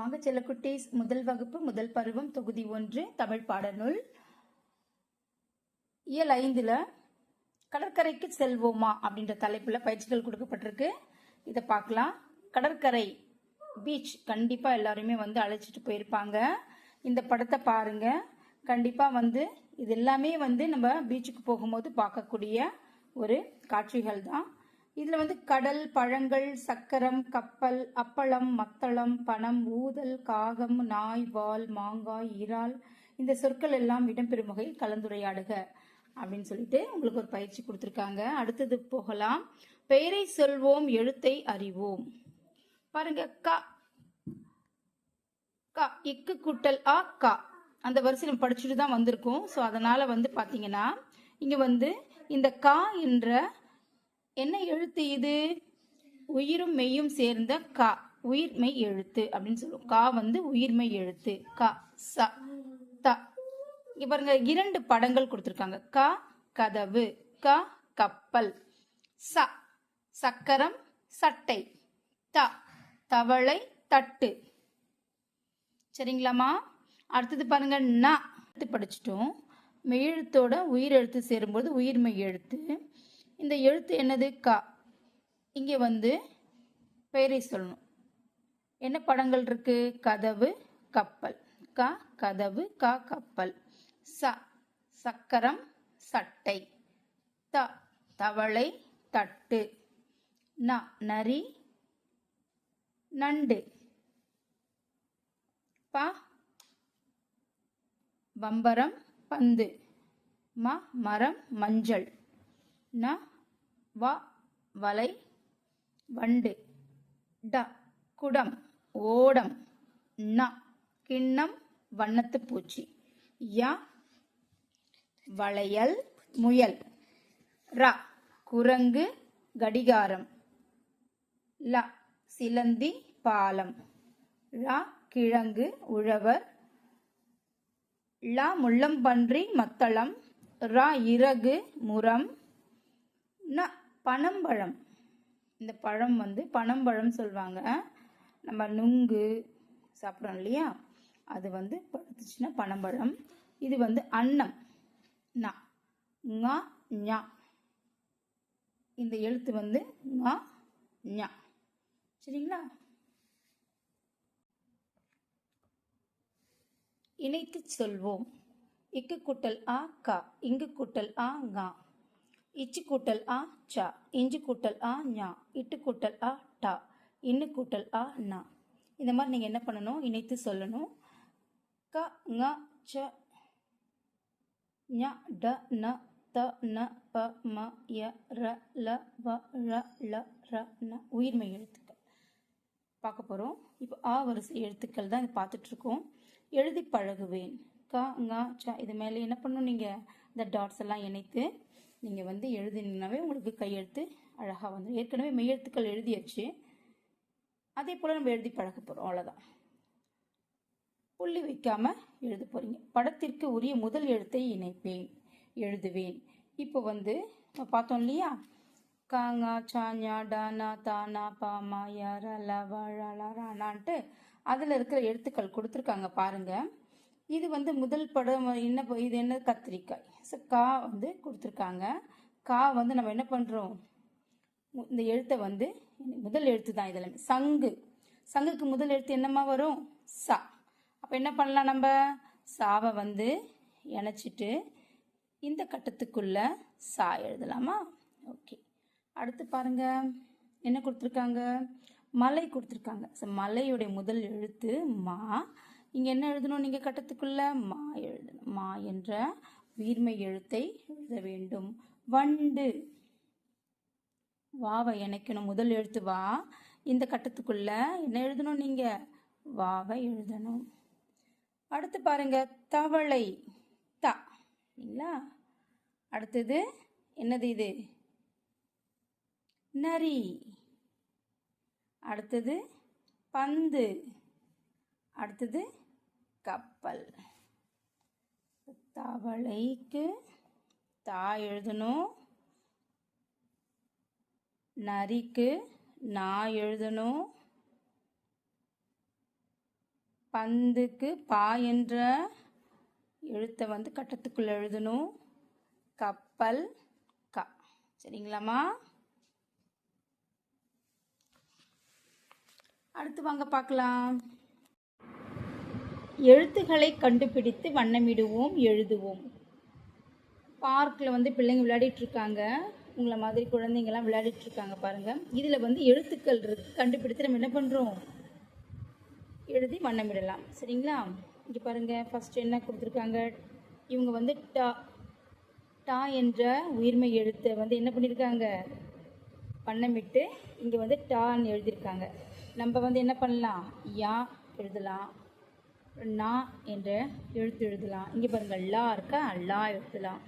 வாங்க செல்லக்குட்டீஸ். முதல் வகுப்பு முதல் பருவம் தொகுதி ஒன்று தமிழ் பாடநூல். இயல் ஐந்துல கடற்கரைக்கு செல்வோமா அப்படின்ற தலைப்புல பயிற்சிகள் கொடுக்கப்பட்டிருக்கு. இதை பார்க்கலாம். கடற்கரை பீச் கண்டிப்பா எல்லாருமே வந்து அழைச்சிட்டு போயிருப்பாங்க. இந்த படத்தை பாருங்க. கண்டிப்பா வந்து இது எல்லாமே வந்து நம்ம பீச்சுக்கு போகும்போது பார்க்கக்கூடிய ஒரு காட்சிகள் தான் இதுல வந்து கடல் பழங்கள் சக்கரம் கப்பல் அப்பளம் மத்தளம் பணம் ஊதல் காகம் நாய் வால் மாங்காய் இறால் இந்த சொற்கள் எல்லாம் இடம்பெறும் வகையில் கலந்துரையாடுக அப்படின்னு சொல்லிட்டு உங்களுக்கு ஒரு பயிற்சி கொடுத்துருக்காங்க. அடுத்தது போகலாம். பெயரை சொல்வோம் எழுத்தை அறிவோம். பாருங்க க க இக்கு கூட்டல் ஆ கா. அந்த வரிசையில் நம்ம படிச்சுட்டு தான் வந்திருக்கோம். ஸோ அதனால வந்து பார்த்தீங்கன்னா இங்க வந்து இந்த கா என்ற என்ன எழுத்து இது? உயிரும் மெய்யும் சேர்ந்த கா. உயிர்மை எழுத்து அப்படின்னு சொல்லுவோம். கா வந்து உயிர்மெய் எழுத்து. கா ச த. இங்க பாருங்க இரண்டு படங்கள் கொடுத்துருக்காங்க. க கதவு. க கப்பல். ச சக்கரம். சட்டை. த தவளை. தட்டு. சரிங்களாம்மா? அடுத்தது பாருங்க ந. படிச்சிட்டோம். மெய்யெழுத்தோட உயிர் எழுத்து சேரும்போது உயிர்மெய் எழுத்து. இந்த எழுத்து என்னது? க. இங்கே வந்து பெயரை சொல்லணும். என்ன படங்கள் இருக்கு? கதவு கப்பல். க கதவு க கப்பல். ச சக்கரம் சட்டை. த தவளை தட்டு. ந நரி நண்டு. ப பம்பரம் பந்து. ம மரம் மஞ்சள். ந வ வலை வண்டு ட குடம் ஓடம் ந கிண்ணம் வண்ணத்து பூச்சி. ய வளையல் முயல். ர குரங்கு கடிகாரம். ல சிலந்தி பாலம். ழ கிழங்கு உழவர். ல முள்ளம்பன்றி மத்தளம். ர இறகு முரம். ந பனம்பழம். இந்த பழம் வந்து பனம்பழம் சொல்லுவாங்க. நம்ம நுங்கு சாப்பிட்றோம் இல்லையா? அது வந்து பழுத்துச்சுன்னா பனம்பழம். இது வந்து அன்னம். ந. ங ஞா. இந்த எழுத்து வந்து ஞா ஞா. சரிங்களா? இணைத்து சொல்வோம். இக்கு கூட்டல் ஆ கா. இங்கு கூட்டல் ஆ கா இச்சு கூட்டல் ஆ சா இஞ்சு கூட்டல் ஆ ஞா இட்டு கூட்டல் ஆ டா இன்னு கூட்டல் ஆ நா. இந்த மாதிரி நீங்கள் என்ன பண்ணணும்? இணைத்து சொல்லணும். க ங ச ஞ ட ந த ந ப ம ய ர ல வ ழ ல ர ந. உயிர்மெய் எழுத்துக்கள். பார்க்க போகிறோம் இப்போ ஆ வரிசை எழுத்துக்கள் தான் இது பார்த்துட்ருக்கோம். எழுதி பழகுவேன். க ங ச இது மேலே என்ன பண்ணணும் நீங்கள் இந்த டாட்ஸ் எல்லாம் இணைத்து நீங்கள் வந்து எழுதினாவே உங்களுக்கு கையெழுத்து அழகாக வந்துடும் ஏற்கனவே மெய்யெழுத்துக்கள் எழுதியாச்சு. அதே போல் நம்ம எழுதி பழக போகிறோம் அவ்வளோதான் புள்ளி வைக்காமல் எழுத போகிறீங்க படத்திற்கு உரிய முதல் எழுத்தை இணைப்பேன் எழுதுவேன். இப்போ வந்து பார்த்தோம் இல்லையா? காங்கா சாஞ்சா டானா தானா பாமா யார லவ ரானான்ட்டு அதில் இருக்கிற எழுத்துக்கள் கொடுத்துருக்காங்க பாருங்கள் இது வந்து முதல் படம் என்ன இது என்ன கத்திரிக்காய்? ஸோ கா வந்து கொடுத்துருக்காங்க. கா வந்து நம்ம என்ன பண்ணுறோம் இந்த எழுத்தை வந்து முதல் எழுத்து தான் இதில் சங்கு. சங்குக்கு முதல் எழுத்து என்னம்மா வரும்? சா. அப்போ என்ன பண்ணலாம் நம்ம? சாவை வந்து இணைச்சிட்டு இந்த கட்டத்துக்குள்ள சா எழுதலாமா? ஓகே. அடுத்து பாருங்க. என்ன கொடுத்துருக்காங்க? மலை கொடுத்துருக்காங்க. ஸோ மலையுடைய முதல் எழுத்து மா. இங்கே என்ன எழுதணும்? நீங்கள் கட்டத்துக்குள்ள மா எழுதணும். மா என்ற உயிர்மை எழுத்தை எழுத வேண்டும். வண்டு. வாவை இணைக்கணும். முதல் எழுத்து வா. இந்த கட்டத்துக்குள்ள என்ன எழுதணும் நீங்க? வாவை எழுதணும். அடுத்து பாருங்க. தவளை. த. இல்லைங்களா? அடுத்தது என்னது இது? நரி. அடுத்தது பந்து. அடுத்தது கப்பல். தவளைக்கு தா எழுதணும். நரிக்கு நா எழுதணும். பந்துக்கு பா என்ற எழுத்தை வந்து கட்டத்துக்குள்ள எழுதணும். கப்பல் க. சரிங்களாம்மா? அடுத்து வாங்க பார்க்கலாம். எழுத்துக்களை கண்டுபிடித்து வண்ணமிடுவோம் எழுதுவோம். பார்க்கில் வந்து பிள்ளைங்க விளையாடிட்டுருக்காங்க. உங்களை மாதிரி குழந்தைங்கலாம் விளையாடிட்டு இருக்காங்க இதில் வந்து எழுத்துக்கள் இருக்குது கண்டுபிடித்து நம்ம என்ன பண்ணுறோம் எழுதி வண்ணமிடலாம். சரிங்களா? இங்கே பாருங்கள் ஃபஸ்ட்டு என்ன கொடுத்துருக்காங்க? இவங்க வந்து டா டா என்ற உயிர்மை எழுத்தை வந்து என்ன பண்ணியிருக்காங்க வண்ணமிட்டு இங்கே வந்து டான்னு எழுதியிருக்காங்க. நம்ம வந்து என்ன பண்ணலாம்? யா எழுதலாம். நா என்ற எழுத்து எழுதலாம். இங்கே பாருங்கள் லா இருக்கா? லா எழுதலாம்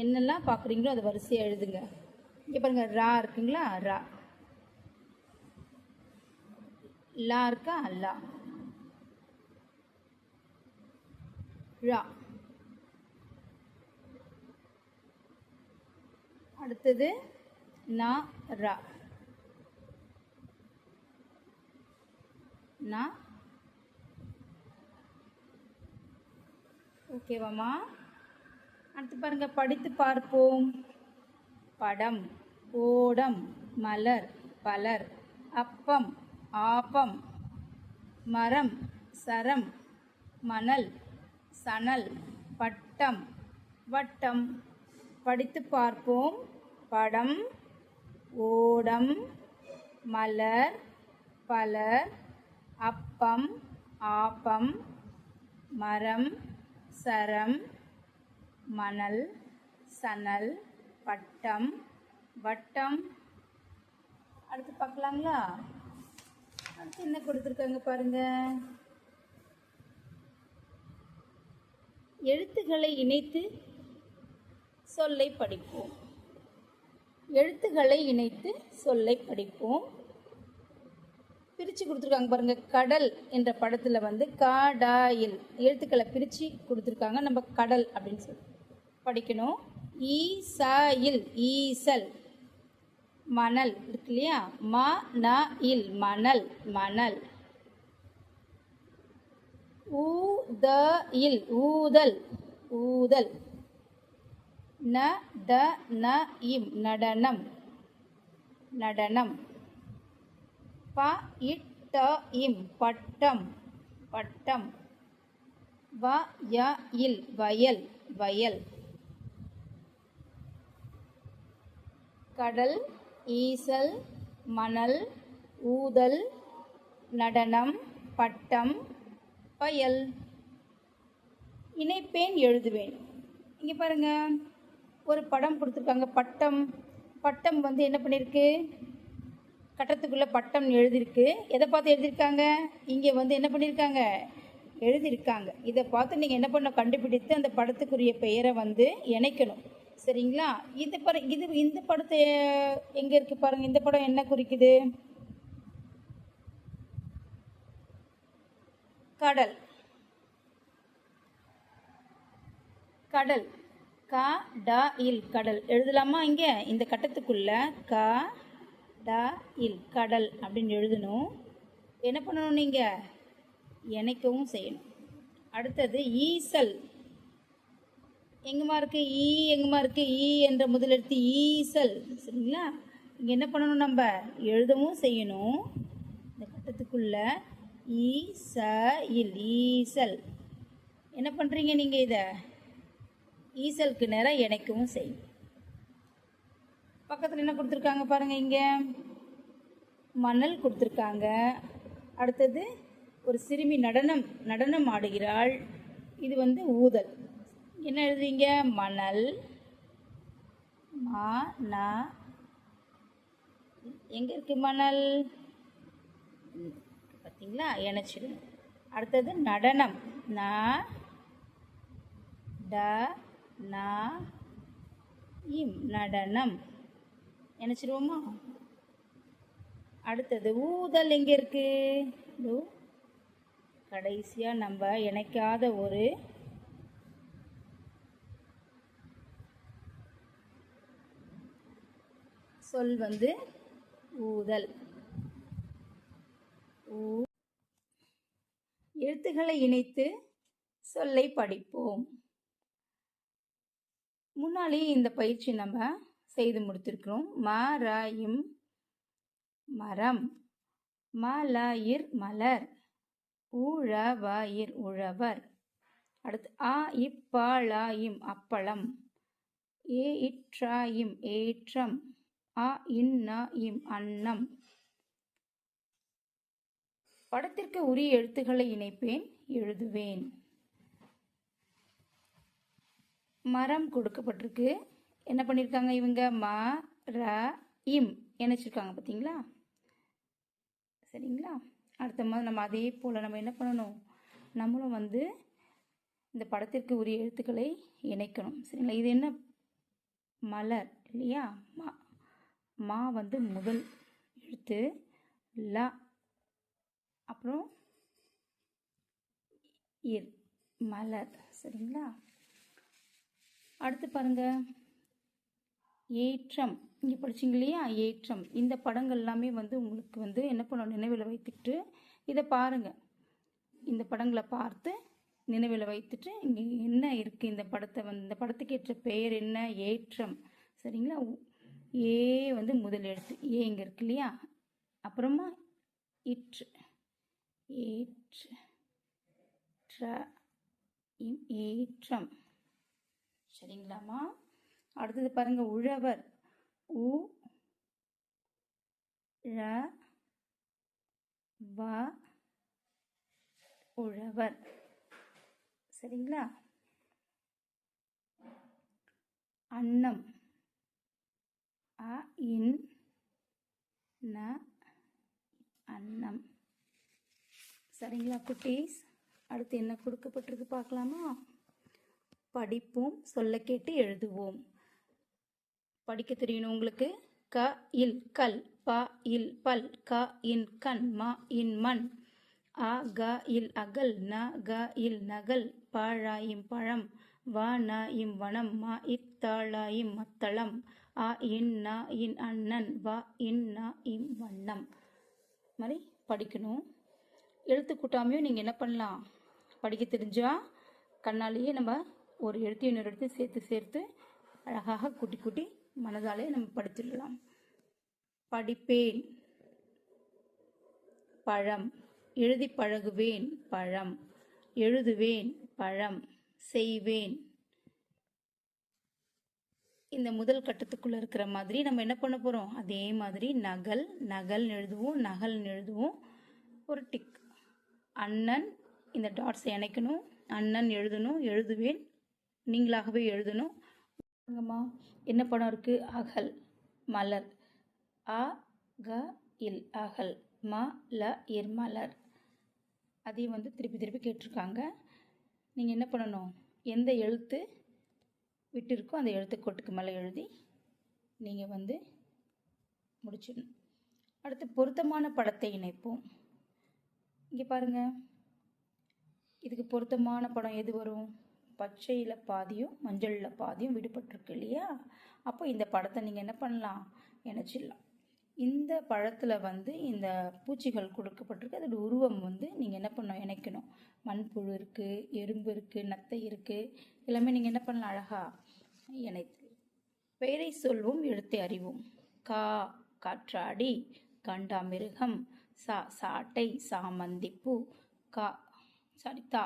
என்னெல்லாம் பார்க்குறீங்களோ அதை வரிசையாக எழுதுங்க. இங்கே பாருங்கள் ரா இருக்குங்களா? ரா. லா இருக்கா? லா. ரா. அடுத்தது நா ரா. நான் ஓகேவாம்மா அடுத்து பாருங்க படித்து பார்ப்போம். படம் ஓடம் மலர் பலர் அப்பம் ஆப்பம் மரம் சரம் மணல் சணல் பட்டம் வட்டம். படித்து பார்ப்போம். படம் ஓடம் மலர் பலர் அப்பம் ஆப்பம் மரம் சரம் மணல் சணல் பட்டம் வட்டம். அடுத்து பார்க்கலாங்களா? அடுத்து என்ன கொடுத்துருக்காங்க பாருங்க? எழுத்துக்களை இணைத்து சொல்லை படிப்போம். எழுத்துக்களை இணைத்து சொல்லை படிப்போம். பிரித்து கொடுத்துருக்காங்க பாருங்க. கடல் என்ற படத்தில் வந்து காடாயில் எழுத்துக்களை பிரித்து கொடுத்துருக்காங்க. நம்ம கடல் அப்படின்னு சொல்லி படிக்கணும். ஈசாயில் ஈசல். மணல் இருக்கு இல்லையா? ம ந இல். மணல் மணல். ஊத இல். ஊதல் ஊதல். ந ட ந இம். நடனம். நடனம். ப இட்ட இம் பட்டம். பட்டம். வ ய இல் வயல். வயல். கடல் ஈசல் மணல் ஊதல் நடனம் பட்டம் பயல் இணைப்பேன் எழுதுவேன். இங்கே பாருங்க. ஒரு படம் கொடுத்துருக்காங்க. பட்டம். பட்டம் வந்து என்ன பண்ணியிருக்கு? கட்டத்துக்குள்ளே பட்டம் எழுதியிருக்கு. எதை பார்த்து எழுதியிருக்காங்க? இங்கே வந்து என்ன பண்ணியிருக்காங்க? எழுதியிருக்காங்க. இதை பார்த்து நீங்கள் என்ன பண்ண கண்டுபிடித்து அந்த படத்துக்குரிய பெயரை வந்து இணைக்கணும். சரிங்களா? இது பாரு இது இந்த படத்தை எங்கே இருக்குது பாருங்கள் இந்த படம் என்ன குறிக்குது? கடல். கடல். க ட இல் கடல். எழுதலாமா இங்கே? இந்த கட்டத்துக்குள்ள க ட இல் கடல் அப்படின்னு எழுதணும். என்ன பண்ணணும் நீங்கள் இணைக்கவும் செய்யணும். அடுத்தது ஈசல். எங்கம்மா இருக்கு? ஈ எங்கம்மா இருக்கு? ஈ என்ற முதலெழுத்து ஈசல். சரிங்களா? இங்கே என்ன பண்ணணும் நம்ம? எழுதவும் செய்யணும். இந்த கட்டத்துக்குள்ள ஈ ச இல் ஈசல். என்ன பண்ணுறீங்க நீங்கள் இதை? ஈசலுக்கு நேராக இணைக்கவும் செய்யும் பக்கத்தில் என்ன கொடுத்துருக்காங்க பாருங்கள் இங்கே. மணல் கொடுத்துருக்காங்க. அடுத்தது ஒரு சிறுமி நடனம் நடனம் ஆடுகிறாள். இது வந்து ஊதல். என்ன எழுதுவீங்க மணல். மா ந. எங்கே இருக்குது மணல்? பார்த்தீங்களா எனச்சிடு அடுத்தது நடனம். ந ட ந. இம் நடனம். இணைச்சிருவோமா அடுத்தது ஊதல் எங்கே இருக்கு? கடைசியாக நம்ம இணைக்காத ஒரு சொல் வந்து ஊதல். ஊ எழுத்துக்களை இணைத்து சொல்லை படிப்போம். முன்னாலே இந்த பயிற்சி நம்ம செய்து முடித்திருக்கிறோம். ம ர இம் மரம். மலயிர் மலர். உழவயிர் உழவர். அடுத்து ஆ இப்பாளாயிம் அப்பளம். ஏ இற்றாயிம் ஏற்றம். அ இன்னா இம் அன்னம். படத்திற்கு உரிய எழுத்துக்களை இணைப்பேன் எழுதுவேன். மரம் கொடுக்கப்பட்டிருக்கு. என்ன பண்ணியிருக்காங்க இவங்க? ம ர இம் இணைச்சிருக்காங்க பார்த்தீங்களா சரிங்களா? அடுத்த மாதிரி நம்ம அதே போல் நம்ம என்ன பண்ணணும்? நம்மளும் வந்து இந்த படத்திற்கு உரிய எழுத்துக்களை இணைக்கணும். சரிங்களா? இது என்ன? மலர் இல்லையா? மா மா வந்து முதல் எழுத்து ல அப்புறம் இர் மலர். சரிங்களா? அடுத்து பாருங்கள் ஏற்றம். இங்கே படிச்சிங்க இல்லையா? ஏற்றம். இந்த படங்கள் எல்லாமே வந்து உங்களுக்கு வந்து என்ன பண்ணணும்? நினைவில் வைத்துட்டு இதை பாருங்க. இந்த படங்களை பார்த்து நினைவில் வைத்துட்டு இங்கே என்ன இருக்குது இந்த படத்தை வந்து இந்த படத்துக்கு ஏற்ற பெயர் என்ன? ஏற்றம். சரிங்களா? உ- ஏ வந்து முதல் எழுத்து. ஏ இங்கே இருக்கு இல்லையா? அப்புறமா இற்று. ஏற்று. ஏற்றம். சரிங்களாம்மா? அடுத்தது பாருங்க உழவர். உ ழ வ உழவர். சரிங்களா? அன்னம். அ இன் ந அன்னம். சரிங்களா குட்டீஸ்? அடுத்து என்ன கொடுக்கப்பட்டிருக்கு பார்க்கலாமா? படிப்போம் சொல்ல கேட்டு எழுதுவோம். படிக்க தெரியணும் உங்களுக்கு? க இல் கல் ப இல் பல் க இன் கண் ம இன் மண். அ க இல் அகல் ந க இல் நகல். பாழாயும் பழம். வ ந இம் வனம். ம இத்தாழாயும் மத்தளம். அ இன் ந இன் அண்ணன். வ இன் ந இம் வண்ணம். மாதிரி படிக்கணும். எழுத்து கூட்டாமையும் நீங்கள் என்ன பண்ணலாம்? படிக்க தெரிஞ்சா கண்ணாலேயே நம்ம ஒரு எழுத்து இன்னொரு எழுத்து சேர்த்து சேர்த்து அழகாக கூட்டி கூட்டி மனதாலே நம்ம படிச்சிடலாம். படிப்பேன். பழம். எழுதி பழகுவேன். பழம். எழுதுவேன். பழம். செய்வேன். இந்த முதல் கட்டத்துக்குள்ள இருக்கிற மாதிரி நம்ம என்ன பண்ண போறோம்? அதே மாதிரி நகல் நகல் எழுதுவோம் நகல் எழுதுவோம். ஒரு டிக் அண்ணன் இந்த டாட்ஸ் இணைக்கணும் அண்ணன் எழுதணும் எழுதுவேன். நீங்களாகவே எழுதணும். பாருங்கம்மா என்ன படம் இருக்கு? அகல். மலர். அ க இல். அகல். ம ல இர் மலர். அதையும் வந்து திருப்பி திருப்பி கேட்டிருக்காங்க. நீங்கள் என்ன பண்ணணும்? எந்த எழுத்து விட்டு இருக்கோ அந்த எழுத்து கோட்டுக்கு மேலே எழுதி நீங்கள் வந்து முடிச்சிடணும். அடுத்து பொருத்தமான படத்தை இணைப்போம். இங்கே பாருங்க. இதுக்கு பொருத்தமான படம் எது வரும்? பச்சையில் பாதியும் மஞ்சளில் பாதியும் விடுபட்டிருக்கு இல்லையா? அப்போ இந்த படத்தை நீங்கள் என்ன பண்ணலாம்? இணைச்சிடலாம் இந்த பழத்தில் வந்து இந்த பூச்சிகள் கொடுக்கப்பட்டிருக்கு. அதோட உருவம் வந்து நீங்கள் என்ன பண்ணணும்? இணைக்கணும். மண்புழு இருக்குது எறும்பு இருக்குது நத்தை இருக்குது எல்லாமே நீங்கள் என்ன பண்ணலாம்? அழகாக இணைத்து. பெயரை சொல்வோம் எழுத்தை அறிவோம். கா காற்றாடி கண்டாமிருகம் சா சாட்டை சாமந்திப்பூ கா சாரி தா.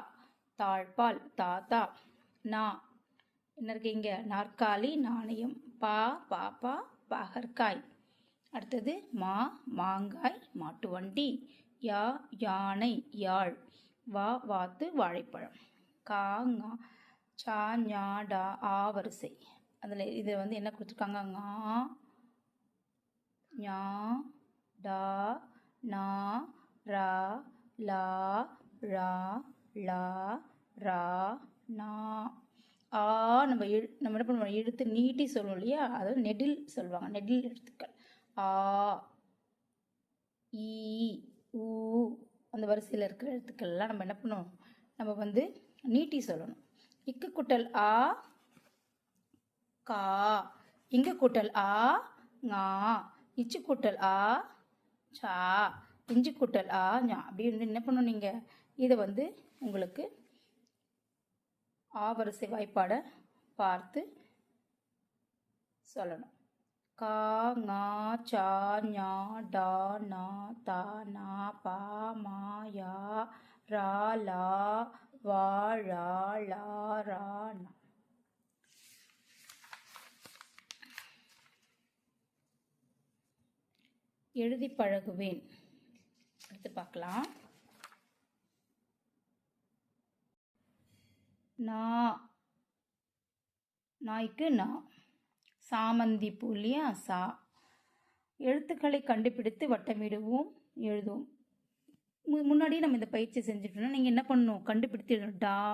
தாழ்பால் தாத்தா நா என்ன இருக்கு இங்க? நாற்காலி நாணயம். பா பாப்பா பகற்காய். அடுத்தது மா மாங்காய் மாட்டு வண்டி யா யானை யாழ். வா வாத்து வாழைப்பழம். கா சா ஞா டா ஆ வரிசை. அதில் இது வந்து என்ன கொடுத்துருக்காங்க? ஞா ஞா டா நா ரா லா ரா லா ரா நா ஆ நம்ம எழு நம்ம என்ன பண்ணுவோம்? எழுத்து நீட்டி சொல்லுவோம் இல்லையா? அதாவது நெடில் சொல்லுவாங்க. நெடில் எழுத்துக்கள் ஆ ஈ ஊ அந்த வரிசையில் இருக்கிற எழுத்துக்கள்லாம் நம்ம என்ன பண்ணுவோம்? நம்ம வந்து நீட்டி சொல்லணும். இக்கு குட்டல் ஆ கா. இங்கு கூட்டல் ஆ ngா இச்சு கூட்டல் ஆ சா. இஞ்சி கூட்டல் ஆ ஞா. அப்படி வந்து என்ன பண்ணணும் நீங்கள் இதை வந்து உங்களுக்கு ஆவரிசை வாய்ப்பாடை பார்த்து சொல்லணும். கா ஞா சா ஞா டா நா தா நா பா மா யா ரா லா வா ழா லா ரா நா. எழுதி பழகுவேன். அடுத்து பார்க்கலாம். நா. நாய்க்கு நா. சாமந்தி பூ இல்லையா? சா. எழுத்துக்களை கண்டுபிடித்து வட்டமிடுவோம் எழுதுவோம். முன்னாடியே நம்ம இந்த பயிற்சி செஞ்சுட்டோம்னா நீங்கள் என்ன பண்ணணும்? கண்டுபிடித்து எழுதணும். டா.